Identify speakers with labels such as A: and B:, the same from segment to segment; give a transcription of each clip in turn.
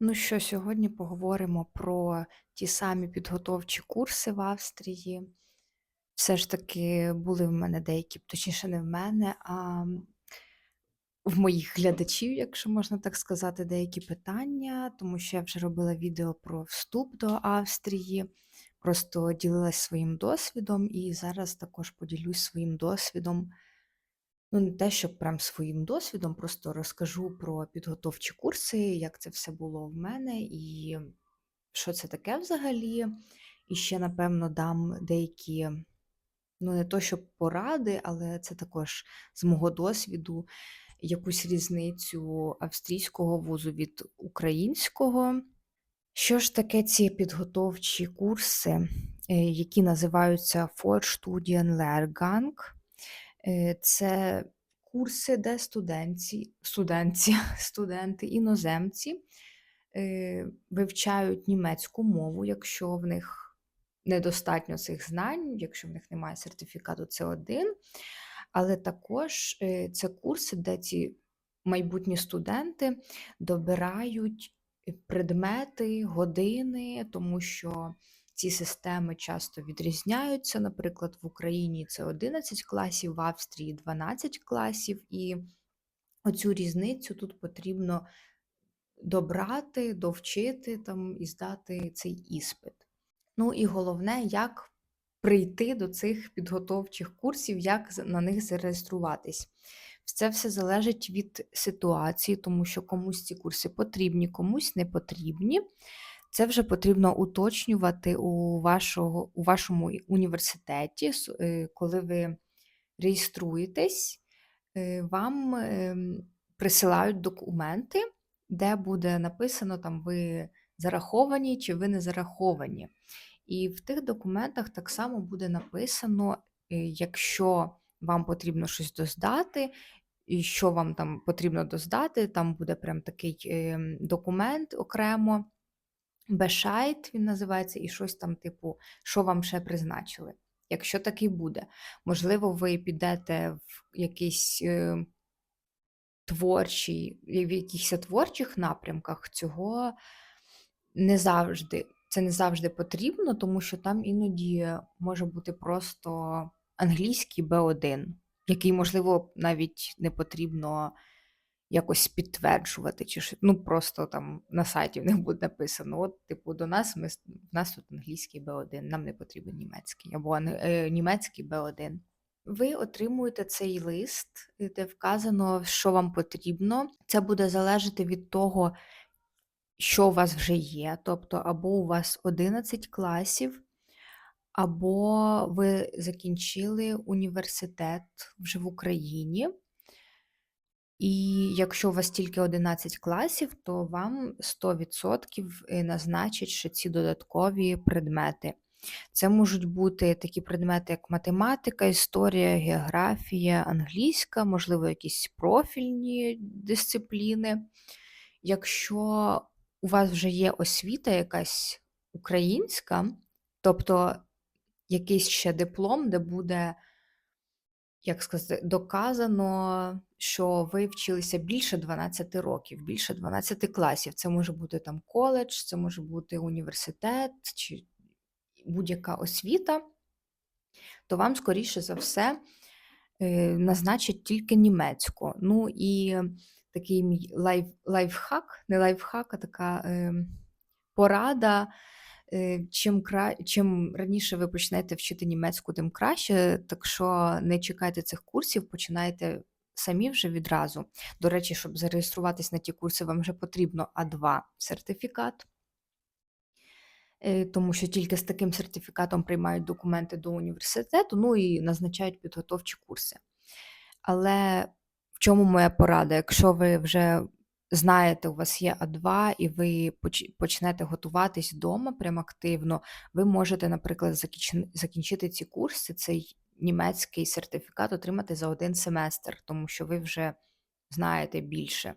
A: Ну що, сьогодні поговоримо про ті самі підготовчі курси в Австрії. Все ж таки були в мене деякі, точніше, не в мене, а в моїх глядачів, якщо можна так сказати, деякі питання, тому що я вже робила відео про вступ до Австрії, просто ділилась своїм досвідом, і зараз також поділюсь своїм досвідом. Ну, не те, щоб прям своїм досвідом, просто розкажу про підготовчі курси, як це все було в мене, і що це таке взагалі. І ще, напевно, дам деякі, ну, не то щоб поради, але це також з мого досвіду якусь різницю австрійського вузу від українського. Що ж таке ці підготовчі курси, е, які називаються Vorstudienlehrgang? Е, Це курси, де студенці, студенці, студенти, іноземці е, вивчають німецьку мову, якщо в них недостатньо цих знань, якщо в них немає сертифікату С1. Але також е, це курси, де ці майбутні студенти добирають е, предмети, години, тому що ці системи часто відрізняються. Наприклад, в Україні це 11 класів, в Австрії 12 класів, і оцю різницю тут потрібно добрати, довчити там і здати цей іспит. Ну і головне, як прийти до цих підготовчих курсів, як на них зареєструватись. Це все залежить від ситуації, тому що комусь ці курси потрібні, комусь не потрібні. Це вже потрібно уточнювати у вашого, у вашому університеті, е, коли ви реєструєтесь, е, вам ем, присилають документи, де буде написано, там ви зараховані чи ви не зараховані. І в тих документах так само буде написано, е, якщо вам потрібно щось доздати, і що вам там потрібно доздати, там буде прям такий ем, документ окремо. Бешайт він називається, і щось там, типу, що вам ще призначили. Якщо такий буде. Можливо, ви підете в якийсь е, творчий, в якихось творчих напрямках, цього не завжди. Це не завжди потрібно, тому що там іноді може бути просто англійський Б1, який, можливо, навіть не потрібно якось підтверджувати, чи що, ну просто там на сайті в них буде написано: от, типу, до нас ми в нас тут англійський Б1, нам не потрібен німецький, або е, німецький Б1. Ви отримуєте цей лист, де вказано, що вам потрібно. Це буде залежати від того, що у вас вже є. Тобто, або у вас 11 класів, або ви закінчили університет вже в Україні. І якщо у вас тільки 11 класів, то вам 100% е, назначать ще ці додаткові предмети. Це можуть бути такі предмети, як математика, історія, географія, англійська, можливо, якісь профільні дисципліни. Якщо у вас вже є освіта якась українська, тобто якийсь ще диплом, де буде як сказати, доказано, що ви вчилися більше 12 років, більше 12 класів. Це може бути там коледж, це може бути університет чи будь-яка освіта, то вам, скоріше за все, е, назначать тільки німецьку. Ну і такий мій лайф, лайфхак, не лайфхак, а така е, порада. Е, чим кра... чим раніше ви почнете вчити німецьку, тим краще. Так що не чекайте цих курсів, починайте самі вже відразу. До речі, щоб зареєструватись на ті курси, вам вже потрібно А2 сертифікат, е, тому що тільки з таким сертифікатом приймають документи до університету, ну і назначають підготовчі курси. Але в чому моя порада? Якщо ви вже знаєте, у вас є А2, і ви почнете готуватись вдома прям активно, ви можете, наприклад, закінчити ці курси, цей німецький сертифікат отримати за один семестр, тому що ви вже знаєте більше.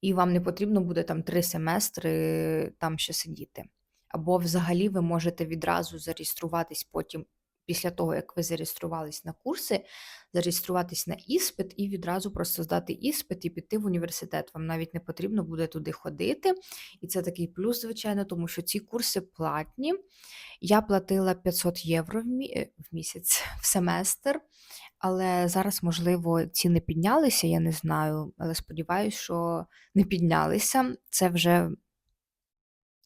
A: І вам не потрібно буде там три семестри там ще сидіти. Або взагалі ви можете відразу зареєструватись потім після того, як ви зареєструвались на курси, зареєструватись на іспит і відразу просто здати іспит і піти в університет. Вам навіть не потрібно буде туди ходити. І це такий плюс, звичайно, тому що ці курси платні. Я платила 500 євро в е, місяць в семестр, але зараз, можливо, ціни піднялися, я не знаю, але сподіваюся, що не піднялися. Це вже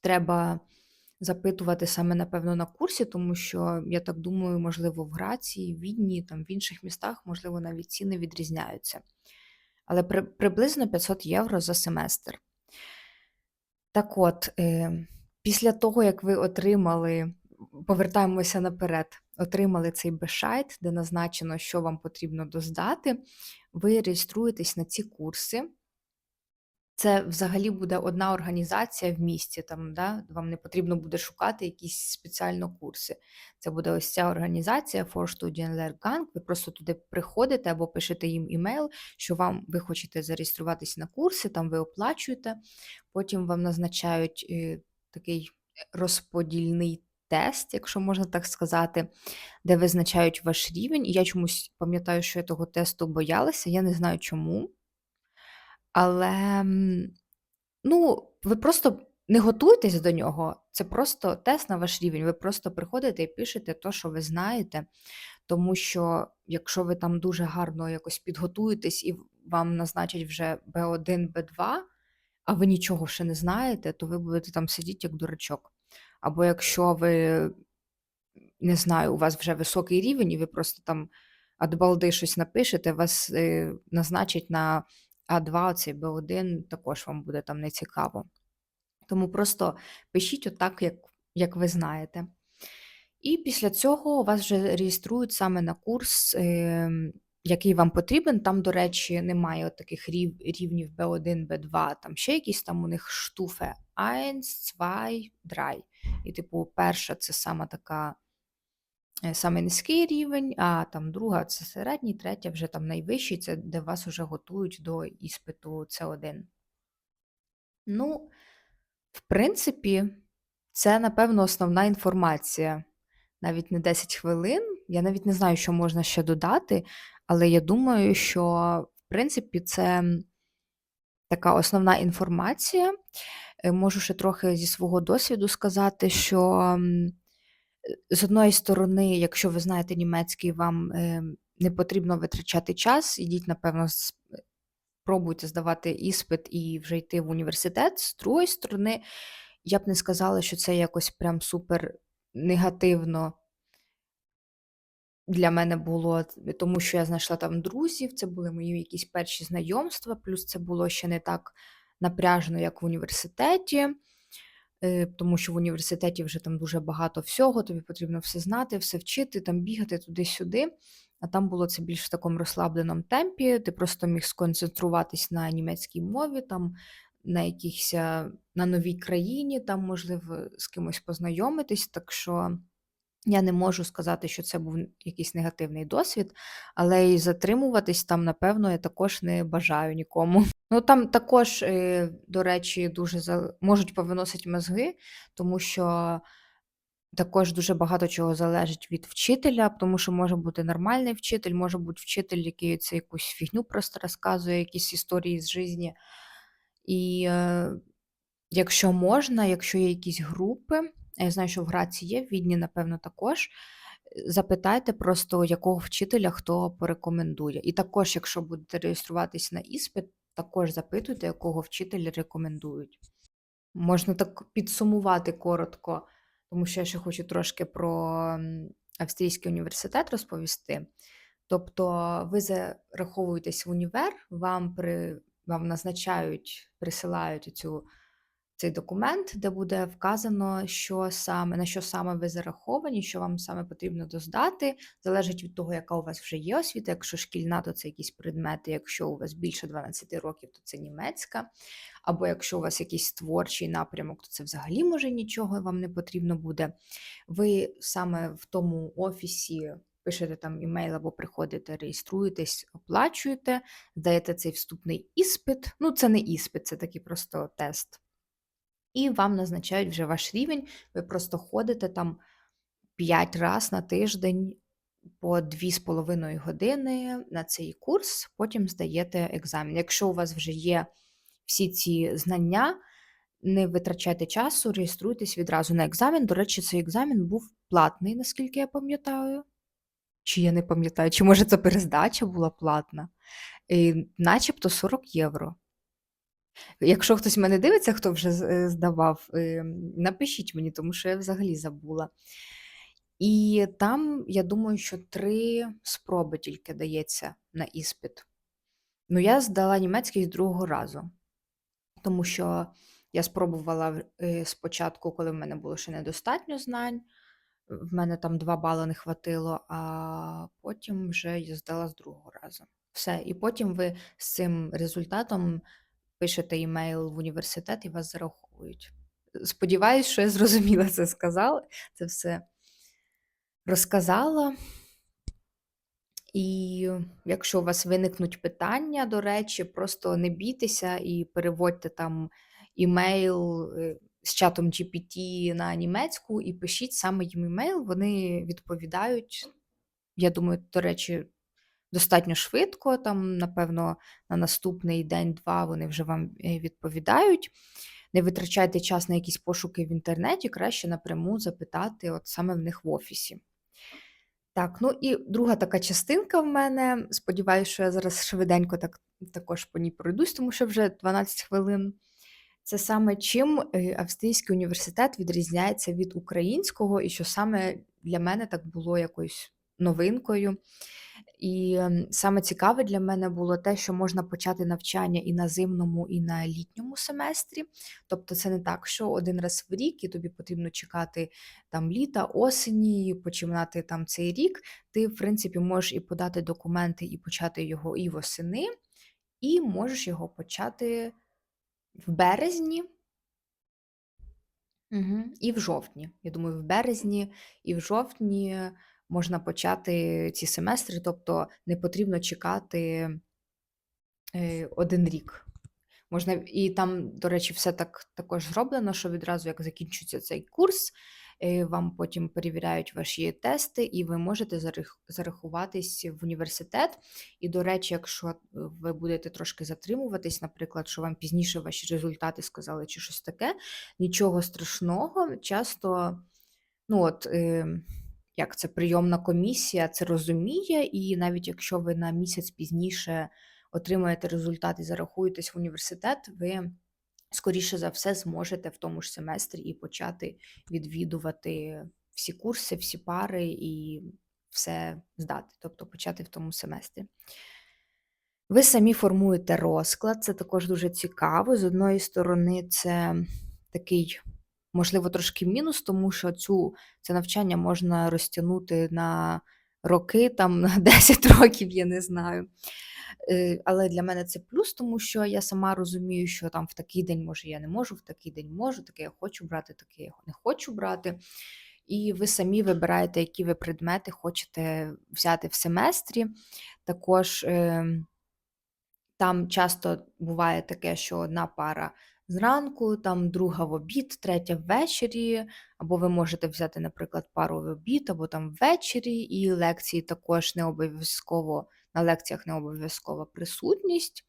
A: треба запитувати саме, напевно, на курсі, тому що, я так думаю, можливо, в Грації, Відні, там в інших містах, можливо, навіть ціни відрізняються. Але при, приблизно 500 євро за семестр. Так от, е, після того, як ви отримали, повертаємося наперед, отримали цей бешайт, де назначено, що вам потрібно доздати, ви реєструєтесь на ці курси. Це взагалі буде одна організація в місті, там, да? вам не потрібно буде шукати якісь спеціально курси. Це буде ось ця організація Vorstudienlehrgang. Ви просто туди приходите або пишете їм імейл, що вам ви хочете зареєструватися на курси, там ви оплачуєте, потім вам назначають е, такий розподільний тест, якщо можна так сказати, де визначають ваш рівень. І я чомусь пам'ятаю, що я того тесту боялася, я не знаю чому. Але, ну, ви просто не готуйтесь до нього. Це просто тест на ваш рівень. Ви просто приходите і пишете то, що ви знаєте. Тому що, якщо ви там дуже гарно якось підготуєтесь і вам назначать вже Б1, Б2, а ви нічого ще не знаєте, то ви будете там сидіти як дурачок. Або якщо ви, не знаю, у вас вже високий рівень, і ви просто там від балди щось напишете, вас е, назначать на А2, цей Б1, також вам буде там не цікаво. Тому просто пишіть отак, як, як ви знаєте. І після цього вас вже реєструють саме на курс, е, який вам потрібен. Там, до речі, немає от таких рів, рівнів B1, B2, там ще якісь там у них штуфи 1, 2, 3. І, типу, перша це саме така. Е, Саме низький рівень, а там друга це середній, третя вже там найвищий, це де вас вже готують до іспиту С1. Ну, в принципі, це, напевно, основна інформація. Навіть не 10 хвилин. Я навіть не знаю, що можна ще додати, але я думаю, що, в принципі, це така основна інформація. Е, Можу ще трохи зі свого досвіду сказати, що з одної сторони, якщо ви знаєте німецький, вам е, не потрібно витрачати час, ідіть, напевно, з- пробуйте здавати іспит і вже йти в університет. З другої сторони, я б не сказала, що це якось прям супер негативно для мене було, тому що я знайшла там друзів, це були мої якісь перші знайомства, плюс це було ще не так напряжно, як в університеті, тому що в університеті вже там дуже багато всього, тобі потрібно все знати, все вчити, там бігати туди-сюди. А там було це більш в такому розслабленому темпі. Ти просто міг сконцентруватись на німецькій мові, там на якихось е, на новій країні, там, можливо, з кимось познайомитись. Так що я не можу сказати, що це був якийсь негативний досвід, але і затримуватись там, напевно, я також не бажаю нікому. Ну там також, е, до речі, дуже зал- можуть повиносити мозги, тому що також дуже багато чого залежить від вчителя, тому що може бути нормальний вчитель, може бути вчитель, який це якусь фігню просто розказує, якісь історії з житті. І е, якщо можна, якщо є якісь групи, я знаю, що в Граці є, в Відні, напевно, також. Запитайте просто, якого вчителя хто порекомендує. І також, якщо будете реєструватись на іспит, також запитуйте, якого вчителя рекомендують. Можна так підсумувати коротко, тому що я ще хочу трошки про австрійський університет розповісти. Тобто ви зараховуєтесь в універ, вам, при, вам назначають, присилають цю, цей документ, де буде вказано, що саме, на що саме ви зараховані, що вам саме потрібно доздати. Залежить від того, яка у вас вже є освіта. Якщо шкільна, то це якісь предмети, якщо у вас більше 12 років, то це німецька. Або якщо у вас якийсь творчий напрямок, то це взагалі може нічого вам не потрібно буде. Ви саме в тому офісі пишете там імейл або приходите, реєструєтесь, оплачуєте, здаєте цей вступний іспит. Ну, це не іспит, це такий просто тест. І вам назначають вже ваш рівень. Ви просто ходите там 5 раз на тиждень по 2,5 години на цей курс, потім здаєте екзамен. Якщо у вас вже є всі ці знання, не витрачайте часу, реєструйтесь відразу на екзамен. До речі, цей екзамен був платний, наскільки я пам'ятаю. Чи я не пам'ятаю, чи може це перездача була платна? І начебто 40 євро. Якщо хтось мене дивиться, хто вже е, здавав, е, напишіть мені, тому що я взагалі забула. І там, я думаю, що три спроби тільки дається на іспит. Ну, я здала німецький з другого разу, тому що я спробувала е, спочатку, коли в мене було ще недостатньо знань. В мене там 2 бали не хватило, а потім вже я здала з другого разу. Все. І потім ви з цим результатом пишете імейл в університет і вас зараховують. Сподіваюсь, що я зрозуміла це сказала, це все розказала. І якщо у вас виникнуть питання, до речі, просто не бійтеся і переводьте там імейл е, з чатом GPT на німецьку і пишіть саме їм імейл, вони відповідають. Я думаю, до речі, достатньо швидко. Там, напевно, на наступний день-два вони вже вам е, відповідають. Не витрачайте час на якісь пошуки в інтернеті, краще напряму запитати от саме в них в офісі. Так, ну і друга така частинка в мене. Сподіваюся, що я зараз швиденько так, також по ній пройдусь, тому що вже 12 хвилин. Це саме чим е, австрійський університет відрізняється від українського, і що саме для мене так було якоюсь новинкою. І ем, саме цікаве для мене було те, що можна почати навчання і на зимному, і на літньому семестрі. Тобто, це не так, що один раз в рік і тобі потрібно чекати там літа, осені, починати там цей рік. Ти, в принципі, можеш і подати документи, і почати його і восени, і можеш його почати в березні. Угу. І в жовтні. Я думаю, в березні і в жовтні можна почати ці семестри, тобто не потрібно чекати е, один рік. Можна, І там, до речі, все так також зроблено, що відразу, як закінчується цей курс, е, вам потім перевіряють ваші тести, і ви можете зарахуватись в університет. І, до речі, якщо ви будете трошки затримуватись, наприклад, що вам пізніше ваші результати сказали чи щось таке, нічого страшного. Часто, ну от. Як це прийомна комісія це розуміє, і навіть якщо ви на місяць пізніше отримаєте результат і зарахуєтесь в університет, ви скоріше за все зможете в тому ж семестрі і почати відвідувати всі курси, всі пари і все здати, тобто почати в тому семестрі. Ви самі формуєте розклад, це також дуже цікаво. З одної сторони, це такий можливо, трошки мінус, тому що цю, це навчання можна розтягнути на роки, там на 10 років, я не знаю. Е, але для мене це плюс, тому що я сама розумію, що там в такий день, може, я не можу, в такий день можу, таке я хочу брати, таке я не хочу брати. І ви самі вибираєте, які ви предмети хочете взяти в семестрі. Також е, там часто буває таке, що одна пара зранку, там друга в обід, третя ввечері, або ви можете взяти, наприклад, пару в обід, або там ввечері, і лекції також не обов'язково, на лекціях не обов'язкова присутність.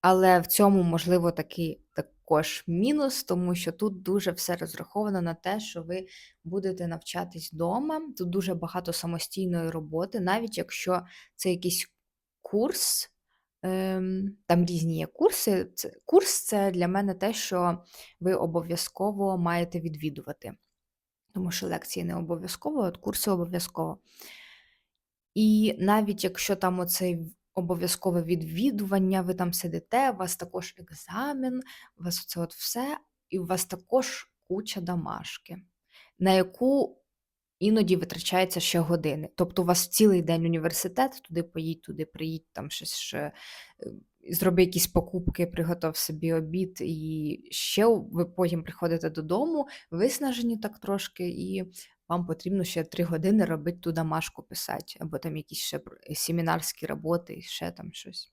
A: Але в цьому, можливо, такий також мінус, тому що тут дуже все розраховано на те, що ви будете навчатись вдома. Тут дуже багато самостійної роботи, навіть якщо це якийсь курс. Ем, там різні є курси. Курс це для мене те, що ви обов'язково маєте відвідувати. Тому що лекції не обов'язково, от курси обов'язково. І навіть якщо там оцей обов'язкове відвідування, ви там сидите, у вас також екзамен, у вас це от все, і у вас також куча домашки, на яку Іноді витрачається ще години. Тобто у вас цілий день університет, туди поїдь, туди приїдь, там щось ще, е, зроби якісь покупки, приготов собі обід, і ще ви потім приходите додому, виснажені так трошки, і вам потрібно ще три години робити ту домашку писати, або там якісь ще семінарські роботи, ще там щось.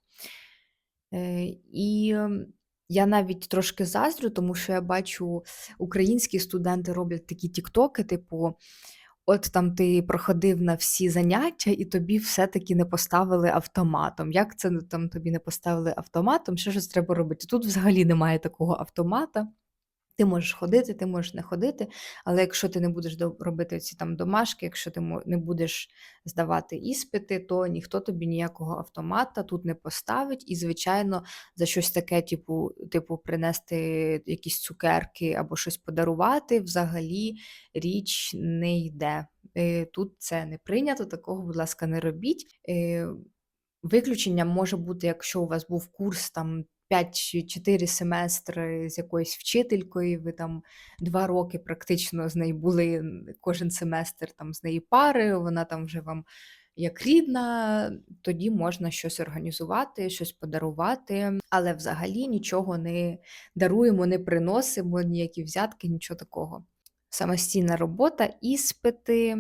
A: Е, і ем, я навіть трошки заздрю, тому що я бачу, українські студенти роблять такі тіктоки, типу От там ти проходив на всі заняття, і тобі все-таки не поставили автоматом. Як це там тобі не поставили автоматом? Що ж треба робити? Тут взагалі немає такого автомата. Ти можеш ходити, ти можеш не ходити, але якщо ти не будеш робити ці там домашки, якщо ти не будеш здавати іспити, то ніхто тобі ніякого автомата тут не поставить. І, звичайно, за щось таке, типу, типу, принести якісь цукерки або щось подарувати, взагалі річ не йде. Е, Тут це не прийнято, такого, будь ласка, не робіть. Е, Виключенням може бути, якщо у вас був курс там 5 чи 4 семестри з якоюсь вчителькою, ви там 2 роки практично з нею були кожен семестр там з неї пари, вона там вже вам як рідна, тоді можна щось організувати, щось подарувати, але взагалі нічого не даруємо, не приносимо, ніякі взятки, нічого такого. Самостійна робота, іспити.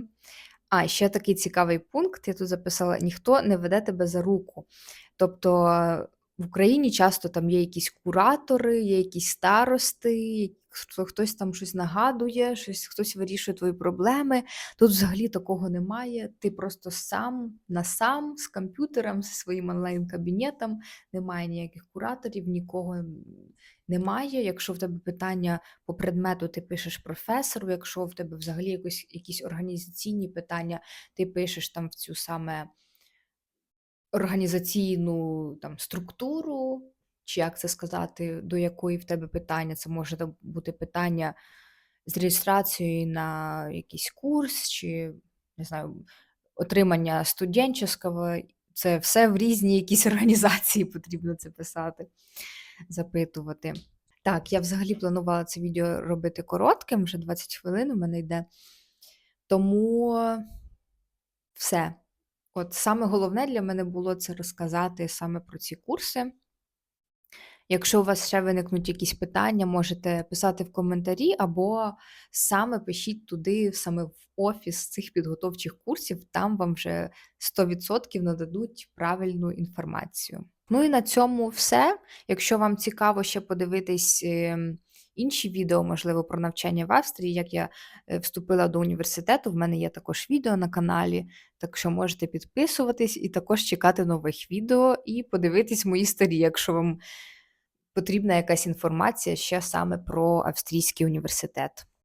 A: А, ще такий цікавий пункт, я тут записала: ніхто не веде тебе за руку. Тобто в Україні часто там є якісь куратори, є якісь старости, хто- хтось там щось нагадує, щось, хтось вирішує твої проблеми. Тут взагалі такого немає. Ти просто сам на сам з комп'ютером, зі своїм онлайн-кабінетом, немає ніяких кураторів, нікого немає. Якщо в тебе питання по предмету, ти пишеш професору, якщо в тебе взагалі якось, якісь організаційні питання, ти пишеш там в цю саме організаційну там структуру, чи як це сказати, до якої в тебе питання. Це може бути питання з реєстрацією на якийсь курс, чи не знаю, отримання студентського. Це все в різні якісь організації потрібно це писати, запитувати. Так, я взагалі планувала це відео робити коротким, вже 20 хвилин у мене йде. Тому все. От саме головне для мене було це розказати саме про ці курси. Якщо у вас ще виникнуть якісь питання, можете писати в коментарі, або саме пишіть туди, саме в офіс цих підготовчих курсів, там вам вже 100% нададуть правильну інформацію. Ну і на цьому все. Якщо вам цікаво ще подивитись ем, інші відео, можливо, про навчання в Австрії, як я е, вступила до університету, в мене є також відео на каналі, так що можете підписуватись і також чекати нових відео і подивитись мої старі, якщо вам потрібна якась інформація ще саме про австрійський університет.